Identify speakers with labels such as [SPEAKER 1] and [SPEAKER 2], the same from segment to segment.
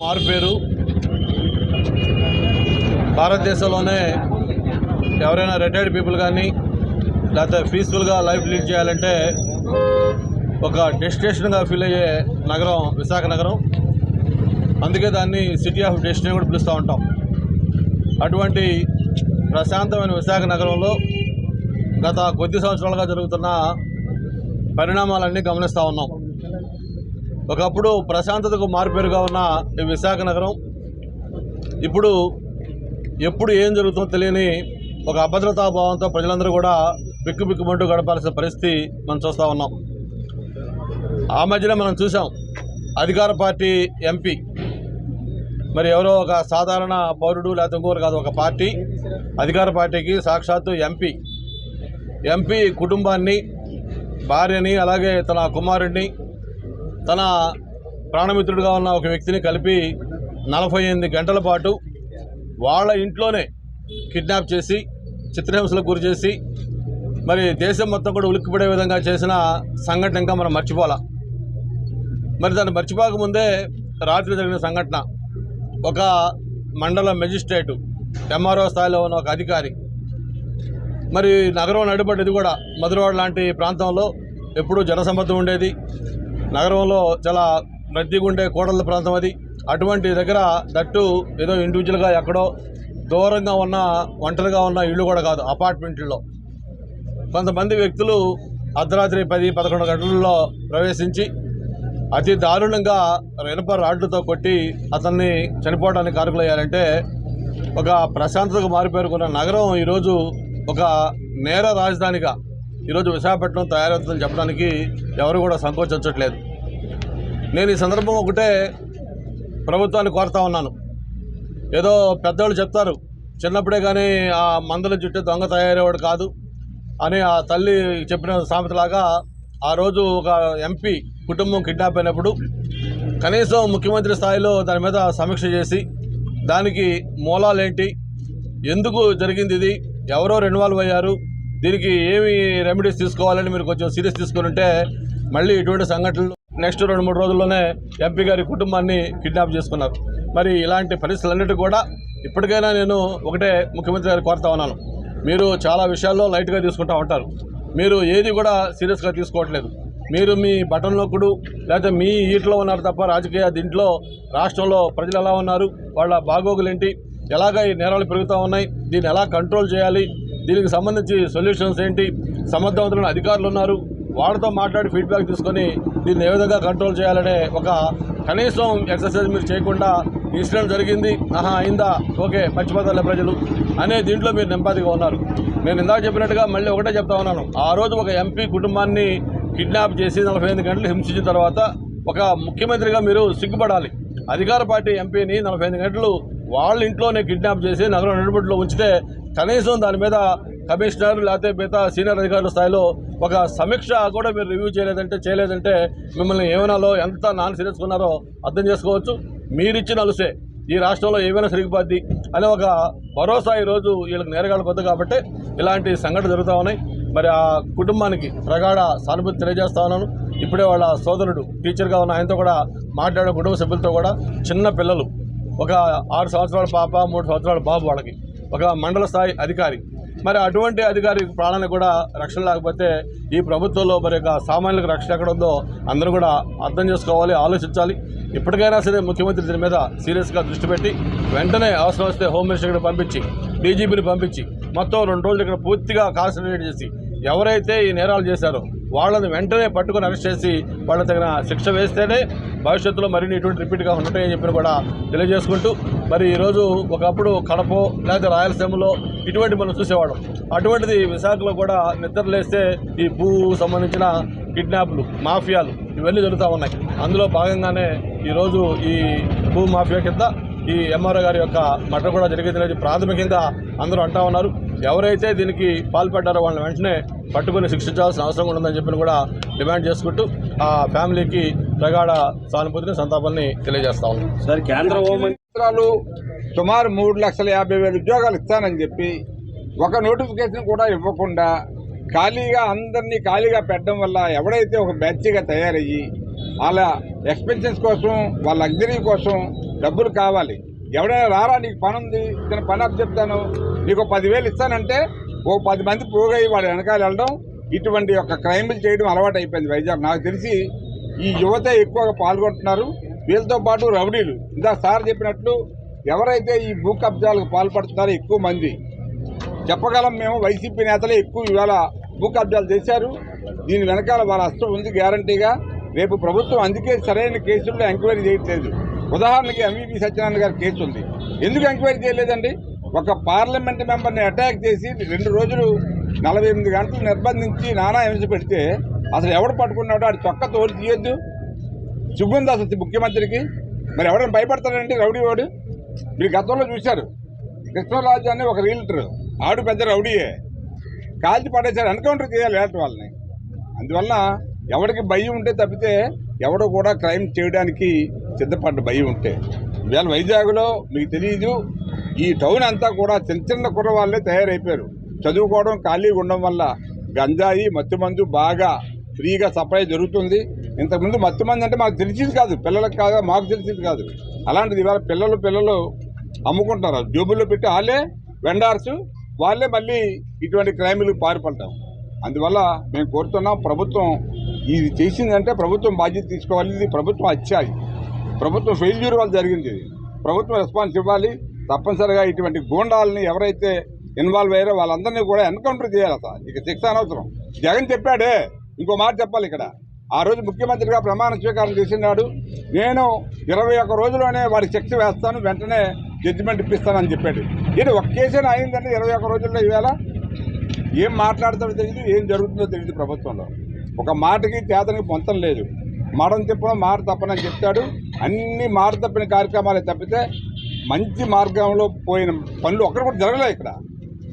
[SPEAKER 1] మారుపేరు భారతదేశంలోనే ఎవరైనా రిటైర్డ్ పీపుల్ కానీ లేకపోతే పీస్ఫుల్గా లైఫ్ లీడ్ చేయాలంటే ఒక డెస్టినేషన్గా ఫీల్ అయ్యే నగరం విశాఖ నగరం. అందుకే దాన్ని సిటీ ఆఫ్ డెస్టినీ కూడా పిలుస్తూ ఉంటాం. అటువంటి ప్రశాంతమైన విశాఖ నగరంలో గత కొద్ది సంవత్సరాలుగా జరుగుతున్న పరిణామాలన్నీ గమనిస్తూ ఉన్నాం. ఒకప్పుడు ప్రశాంతతకు మారుపేరుగా ఉన్న ఈ విశాఖ నగరం ఇప్పుడు ఎప్పుడు ఏం జరుగుతుందో తెలియని ఒక అభద్రతా భావంతో ప్రజలందరూ కూడా బిక్కుబిక్కుమంటూ గడపాల్సిన పరిస్థితి మనం చూస్తూ ఉన్నాం. ఆ మధ్యనే మనం చూసాం అధికార పార్టీ ఎంపీ మరి ఎవరో ఒక సాధారణ పౌరుడు లేకపోతే ఇంకోరు కాదు ఒక పార్టీ అధికార పార్టీకి సాక్షాత్తు ఎంపీ ఎంపీ కుటుంబాన్ని భార్యని అలాగే తన కుమారుడిని తన ప్రాణమిత్రుడిగా ఉన్న ఒక వ్యక్తిని కలిపి నలభై ఎనిమిది గంటల పాటు వాళ్ళ ఇంట్లోనే కిడ్నాప్ చేసి చిత్రహింసలకు గురి చేసి మరి దేశం మొత్తం కూడా ఉలిక్కిపడే విధంగా చేసిన సంఘటన ఇంకా మనం మర్చిపోలా మరి దాన్ని మర్చిపోకముందే రాత్రి జరిగిన సంఘటన. ఒక మండల మెజిస్ట్రేటు ఎంఆర్ఓ స్థాయిలో ఉన్న ఒక అధికారి. మరి నగరం నడిపడ్డది కూడా మధురవాడ లాంటి ప్రాంతంలో ఎప్పుడూ జనసమ్మతం ఉండేది. నగరంలో చాలా రద్దీగా ఉండే కోడళ్ళ ప్రాంతం అది. అటువంటి దగ్గర దట్టు ఏదో ఇండివిజువల్గా ఎక్కడో దూరంగా ఉన్న ఒంటరిగా ఉన్న ఇళ్ళు కూడా కాదు అపార్ట్మెంట్లో కొంతమంది వ్యక్తులు అర్ధరాత్రి పది పదకొండు గంటలలో ప్రవేశించి అతి దారుణంగా ఇనుప రాడ్లతో కొట్టి అతన్ని చనిపోవడానికి కారకులయ్యారంటే ఒక ప్రశాంతతకు మారిపేరుకున్న నగరం ఈరోజు ఒక నేర రాజధానిగా ఈరోజు విశాఖపట్నం తయారవుతుందని చెప్పడానికి ఎవరు కూడా సంకోచించట్లేదు. నేను ఈ సందర్భం ఒకటే ప్రభుత్వాన్ని కోరుతా ఉన్నాను. ఏదో పెద్దవాళ్ళు చెప్తారు చిన్నప్పుడే కానీ ఆ మందల చుట్టూ దొంగ తయారయ్యేవాడు కాదు అని ఆ తల్లి చెప్పిన సామెతలాగా ఆ రోజు ఒక ఎంపీ కుటుంబం కిడ్నాప్ అయినప్పుడు కనీసం ముఖ్యమంత్రి స్థాయిలో దాని మీద సమీక్ష చేసి దానికి మూలాలేంటి ఎందుకు జరిగింది ఇది ఎవరో ఇన్వాల్వ్ అయ్యారు దీనికి ఏమి రెమెడీస్ తీసుకోవాలని మీరు కొంచెం సీరియస్ తీసుకుని ఉంటే మళ్ళీ ఇటువంటి సంఘటనలు నెక్స్ట్ రెండు మూడు రోజుల్లోనే ఎంపీ గారి కుటుంబాన్ని కిడ్నాప్ చేసుకున్నారు. మరి ఇలాంటి పరిస్థితులన్నిటి కూడా ఇప్పటికైనా నేను ఒకటే ముఖ్యమంత్రి గారు కోరుతా ఉన్నాను. మీరు చాలా విషయాల్లో లైట్గా తీసుకుంటూ ఉంటారు. మీరు ఏది కూడా సీరియస్గా తీసుకోవట్లేదు. మీరు మీ బటన్ నొక్కుడు లేకపోతే మీ ఈట్లో ఉన్నారు తప్ప రాజకీయ దీంట్లో రాష్ట్రంలో ప్రజలు ఎలా ఉన్నారు వాళ్ళ బాగోగులేంటి ఎలాగ ఈ నేరాలు పెరుగుతూ ఉన్నాయి దీన్ని ఎలా కంట్రోల్ చేయాలి దీనికి సంబంధించి సొల్యూషన్స్ ఏంటి? సమర్థవంతులైన అధికారులు ఉన్నారు. వాళ్ళతో మాట్లాడి ఫీడ్బ్యాక్ తీసుకొని దీన్ని ఏ విధంగా కంట్రోల్ చేయాలనే ఒక కనీసం ఎక్సర్సైజ్ మీరు చేయకుండా ఇన్సిడెంట్ జరిగింది. ఆహా అయిందా? ఓకే మర్చిపోతారులే ప్రజలు అనే దీంట్లో మీరు నెంపాదిగా ఉన్నారు. నేను ఇందాక చెప్పినట్టుగా మళ్ళీ ఒకటే చెప్తా ఉన్నాను. ఆ రోజు ఒక ఎంపీ కుటుంబాన్ని కిడ్నాప్ చేసి నలభై ఎనిమిది గంటలు హింసించిన తర్వాత ఒక ముఖ్యమంత్రిగా మీరు సిగ్గుపడాలి. అధికార పార్టీ ఎంపీని నలభై ఎనిమిది గంటలు వాళ్ళ ఇంట్లోనే కిడ్నాప్ చేసి నగరం నడుబడిలో ఉంచితే కనీసం దాని మీద కమిషనర్ లేకపోతే మిగతా సీనియర్ అధికారుల స్థాయిలో ఒక సమీక్ష కూడా మీరు రివ్యూ చేయలేదంటే చేయలేదంటే మిమ్మల్ని ఏమైనాలో ఎంత నాన్ సీరియస్ ఉన్నారో అర్థం చేసుకోవచ్చు. మీరిచ్చిన అలుసే. ఈ రాష్ట్రంలో ఏమైనా సరిగిపోద్ది అనే ఒక భరోసా ఈరోజు వీళ్ళకి నేరగాళ్ళ కొద్ది కాబట్టి ఇలాంటి సంఘటన జరుగుతూ ఉన్నాయి. మరి ఆ కుటుంబానికి ప్రగాఢ సానుభూతి తెలియజేస్తా ఉన్నాను. ఇప్పుడే వాళ్ళ సోదరుడు టీచర్గా ఉన్న ఆయనతో కూడా మాట్లాడిన కుటుంబ సభ్యులతో కూడా చిన్న పిల్లలు ఒక ఆరు సంవత్సరాల పాప మూడు సంవత్సరాల బాబు వాళ్ళకి ఒక మండల స్థాయి అధికారి. మరి అటువంటి అధికారి ప్రాణానికి కూడా రక్షణ లేకపోతే ఈ ప్రభుత్వంలో మరి యొక్క సామాన్యులకు రక్షణ ఎక్కడ ఉందో అందరూ కూడా అర్థం చేసుకోవాలి ఆలోచించాలి. ఇప్పటికైనా సరే ముఖ్యమంత్రి దీని మీద సీరియస్గా దృష్టి పెట్టి వెంటనే అవసరం వస్తే హోమ్ మినిస్టర్ ఇక్కడ పంపించి డీజీపీని పంపించి మొత్తం రెండు రోజులు ఇక్కడ పూర్తిగా కాన్సన్ట్రేట్ చేసి ఎవరైతే ఈ నేరాలు చేశారో వాళ్ళని వెంటనే పట్టుకొని అరెస్ట్ చేసి వాళ్ళ తగిన శిక్ష వేస్తేనే భవిష్యత్తులో మరిన్ని ఇటువంటి రిపీట్గా ఉంటాయని చెప్పి కూడా తెలియజేసుకుంటూ మరి ఈరోజు ఒకప్పుడు కడపో లేదా రాయలసీమలో ఇటువంటి మనం చూసేవాళ్ళం. అటువంటిది విశాఖలో కూడా నిద్రలేస్తే ఈ భూ సంబంధించిన కిడ్నాప్లు మాఫియాలు ఇవన్నీ జరుగుతూ ఉన్నాయి. అందులో భాగంగానే ఈరోజు ఈ భూ మాఫియా కింద ఈ ఎంఆర్ఓ గారి యొక్క మటర్ కూడా జరిగింది అనేది ప్రాథమికంగా అందరూ అంటా ఉన్నారు. ఎవరైతే దీనికి పాల్పడ్డారో వాళ్ళని వెంటనే పట్టుకొని శిక్షించాల్సిన అవసరం ఉందని చెప్పి కూడా డిమాండ్ చేసుకుంటూ ఆ ఫ్యామిలీకి ప్రగాఢ సానుభూతిని సంతాపాన్ని తెలియజేస్తా ఉన్నాం.
[SPEAKER 2] సార్ కేంద్ర హోంమంత్రి
[SPEAKER 3] సంవత్సరాలు సుమారు మూడు లక్షల యాభై వేల ఉద్యోగాలు ఇస్తానని చెప్పి ఒక నోటిఫికేషన్ కూడా ఇవ్వకుండా ఖాళీగా అందరినీ ఖాళీగా పెట్టడం వల్ల ఎవడైతే ఒక బ్యాచ్గా తయారయ్యి వాళ్ళ ఎక్స్పెన్సెస్ కోసం వాళ్ళ లగ్జరీ కోసం డబ్బులు కావాలి. ఎవడైనా రారా నీకు పని ఉంది నేను పని అప్పు చెప్తాను నీకు పదివేలు ఇస్తానంటే ఓ పది మంది పోగయి వాడు వెనకాల వెళ్ళడం ఇటువంటి యొక్క క్రైమ్లు చేయడం అలవాటు అయిపోయింది వైజాగ్. నాకు తెలిసి ఈ యువత ఎక్కువగా పాల్గొంటున్నారు. వీళ్ళతో పాటు రౌడీలు. ఇందా సార్ చెప్పినట్లు ఎవరైతే ఈ భూ కబ్జాలకు పాల్పడుతున్నారో ఎక్కువ మంది. చెప్పగలం మేము వైసీపీ నేతలే ఎక్కువ ఇవాళ భూ కబ్జాలు చేశారు. దీని వెనకాల వాళ్ళ అస్తం ఉంది గ్యారంటీగా. రేపు ప్రభుత్వం అందుకే సరైన కేసుల్లో ఎంక్వైరీ చేయట్లేదు. ఉదాహరణకి ఎంవీపీ సత్యనారాయణ గారి కేసు ఉంది. ఎందుకు ఎంక్వైరీ చేయలేదండి? ఒక పార్లమెంట్ మెంబర్ని అటాక్ చేసి రెండు రోజులు నలభై ఎనిమిది గంటలు నిర్బంధించి నానా హింస పెడితే అసలు ఎవడు పట్టుకున్నాడో ఆడు చొక్క తోలు తీయొద్దు. సిగ్గుంది అసలు ముఖ్యమంత్రికి. మరి ఎవరైనా భయపడతాడండి రౌడీ వాడు? మీరు గతంలో చూశారు. కృష్ణరాజు అనే ఒక రీల్టర్ ఆడు పెద్ద రౌడీయే. కాల్చి పడేశారు ఎన్కౌంటర్ చేయాలి ఇలాంటి వాళ్ళని. అందువల్ల ఎవరికి భయం ఉంటే తప్పితే ఎవడో కూడా క్రైమ్ చేయడానికి సిద్ధపడ్డ భయం ఉంటే. ఇవాళ వైజాగ్లో మీకు తెలియదు ఈ టౌన్ అంతా కూడా చిన్న చిన్న కుర్రవాళ్ళే తయారైపోయారు. చదువుకోవడం ఖాళీగా ఉండడం వల్ల గంజాయి మత్తుమందు బాగా ఫ్రీగా సప్లై జరుగుతుంది. ఇంతకుముందు మత్తుమంది అంటే మాకు తెలిసింది కాదు. పిల్లలకు కాదు మాకు తెలిసింది కాదు. అలాంటిది ఇవాళ పిల్లలు పిల్లలు అమ్ముకుంటారు జోబుల్లో పెట్టి వాళ్ళే వెండార్స్ వాళ్ళే మళ్ళీ ఇటువంటి క్రైములు పారిపడతాం అందువల్ల మేము కోరుతున్నాం ప్రభుత్వం ఇది చేసిందంటే ప్రభుత్వం బాధ్యత తీసుకోవాలి. ఇది ప్రభుత్వం వచ్చాయి ప్రభుత్వం ఫెయిల్యూర్ వల్ల జరిగింది. ప్రభుత్వం రెస్పాన్స్ ఇవ్వాలి. తప్పనిసరిగా ఇటువంటి గూండాలని ఎవరైతే ఇన్వాల్వ్ అయ్యారో వాళ్ళందరినీ కూడా ఎన్కౌంటర్ చేయాలి అసలు ఇక శిక్ష అనవసరం. జగన్ చెప్పాడే ఇంకో మాట చెప్పాలి ఇక్కడ. ఆ రోజు ముఖ్యమంత్రిగా ప్రమాణ స్వీకారం చేసినాడు. నేను ఇరవై ఒక్క రోజుల్లోనే వాడికి శిక్ష వేస్తాను వెంటనే జడ్జిమెంట్ ఇప్పిస్తానని చెప్పాడు. ఇది ఒక కేసేనా అయిందంటే ఇరవై ఒక్క రోజుల్లో ఈవేళ ఏం మాట్లాడతాడో తెలియదు ఏం జరుగుతుందో తెలియదు ప్రభుత్వంలో. ఒక మాటకి చేతనికి పొంతం లేదు. మడం తిప్పడం మాట తప్పనని చెప్తాడు. అన్ని మాట తప్పిన కార్యక్రమాలే తప్పితే మంచి మార్గంలో పోయిన పనులు ఒక్కరు కూడా జరగలే ఇక్కడ.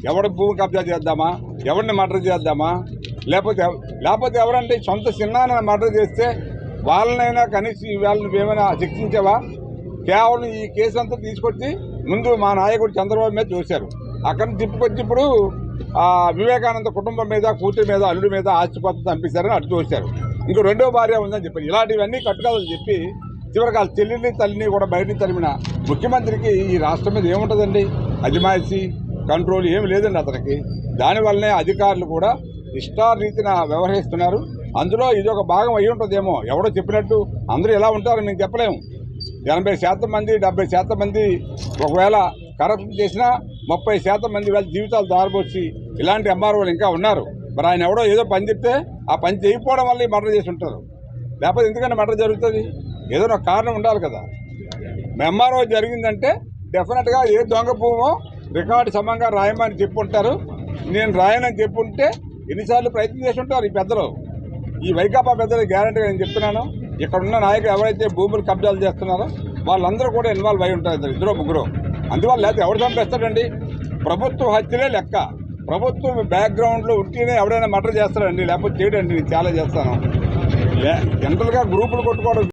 [SPEAKER 3] ఎవడ భూమి కబ్జా చేద్దామా? ఎవరిని మర్డర్ చేద్దామా? లేకపోతే ఎవ- లేకపోతే ఎవరంటే సొంత చిన్నాన్న మర్డర్ చేస్తే వాళ్ళనైనా కనీసం వాళ్ళని ఏమైనా శిక్షించావా? కేవలం ఈ కేసు అంతా తీసుకొచ్చి ముందు మా నాయకుడు చంద్రబాబు మీద చూశారు. అక్కడ నుంచి తిప్పుకొచ్చి ఇప్పుడు వివేకానంద కుటుంబం మీద కూతురు మీద అల్లుడి మీద ఆస్తిపత్ర చంపేశారని అటు చూశారు. ఇంకో రెండో భార్య ఉందని చెప్పారు. ఇలాంటివన్నీ కట్టుకోవాలని చెప్పి చివరికి వాళ్ళ చెల్లిని తల్లిని కూడా బయటికి తరిమిన ముఖ్యమంత్రికి ఈ రాష్ట్రం మీద ఏముంటుందండి? అజమాయిషీ కంట్రోల్ ఏమి లేదండి అతనికి. దానివల్లనే అధికారులు కూడా ఇష్టారీతిన వ్యవహరిస్తున్నారు. అందులో ఇది ఒక భాగం అయి ఉంటుందేమో. ఎవడో చెప్పినట్టు అందరూ ఎలా ఉంటారో మేము చెప్పలేము. ఎనభై శాతం మంది డెబ్బై శాతం మంది ఒకవేళ కరప్షన్ చేసినా ముప్పై శాతం మంది వాళ్ళ జీవితాలు దారిపోసి ఇలాంటి ఎంఆర్ఓలు ఇంకా ఉన్నారు. మరి ఆయన ఎవడో ఏదో పని చెప్తే ఆ పని చేయకపోవడం వల్ల మర్డర్ చేసి ఉంటారు. లేకపోతే ఎందుకంటే మర్డర్ జరుగుతుంది? ఏదో ఒక కారణం ఉండాలి కదా. మెమ్మారో జరిగిందంటే డెఫినెట్గా ఏ దొంగ భూమో రికార్డు సమంగా రాయమని చెప్పుంటారు. నేను రాయనని చెప్పుంటే ఎన్నిసార్లు ప్రయత్నం చేసి ఉంటారు ఈ పెద్దలు. ఈ వైకాపా పెద్దలు గ్యారంటీగా నేను చెప్తున్నాను. ఇక్కడ ఉన్న నాయకులు ఎవరైతే భూములు కబ్జాలు చేస్తున్నారో వాళ్ళందరూ కూడా ఇన్వాల్వ్ అయి ఉంటారు ఇద్దరు ఇద్దరు ముగ్గురు. అందువల్ల లేకపోతే ఎవరు చంపేస్తాడండి? ప్రభుత్వ హత్యలే లెక్క. ప్రభుత్వం బ్యాక్గ్రౌండ్లో ఉంటేనే ఎవడైనా మర్డర్ చేస్తాడండి లేకపోతే చేయడండి నేను చాలా చేస్తాను. జనరల్గా గ్రూపులు కొట్టుకోవడం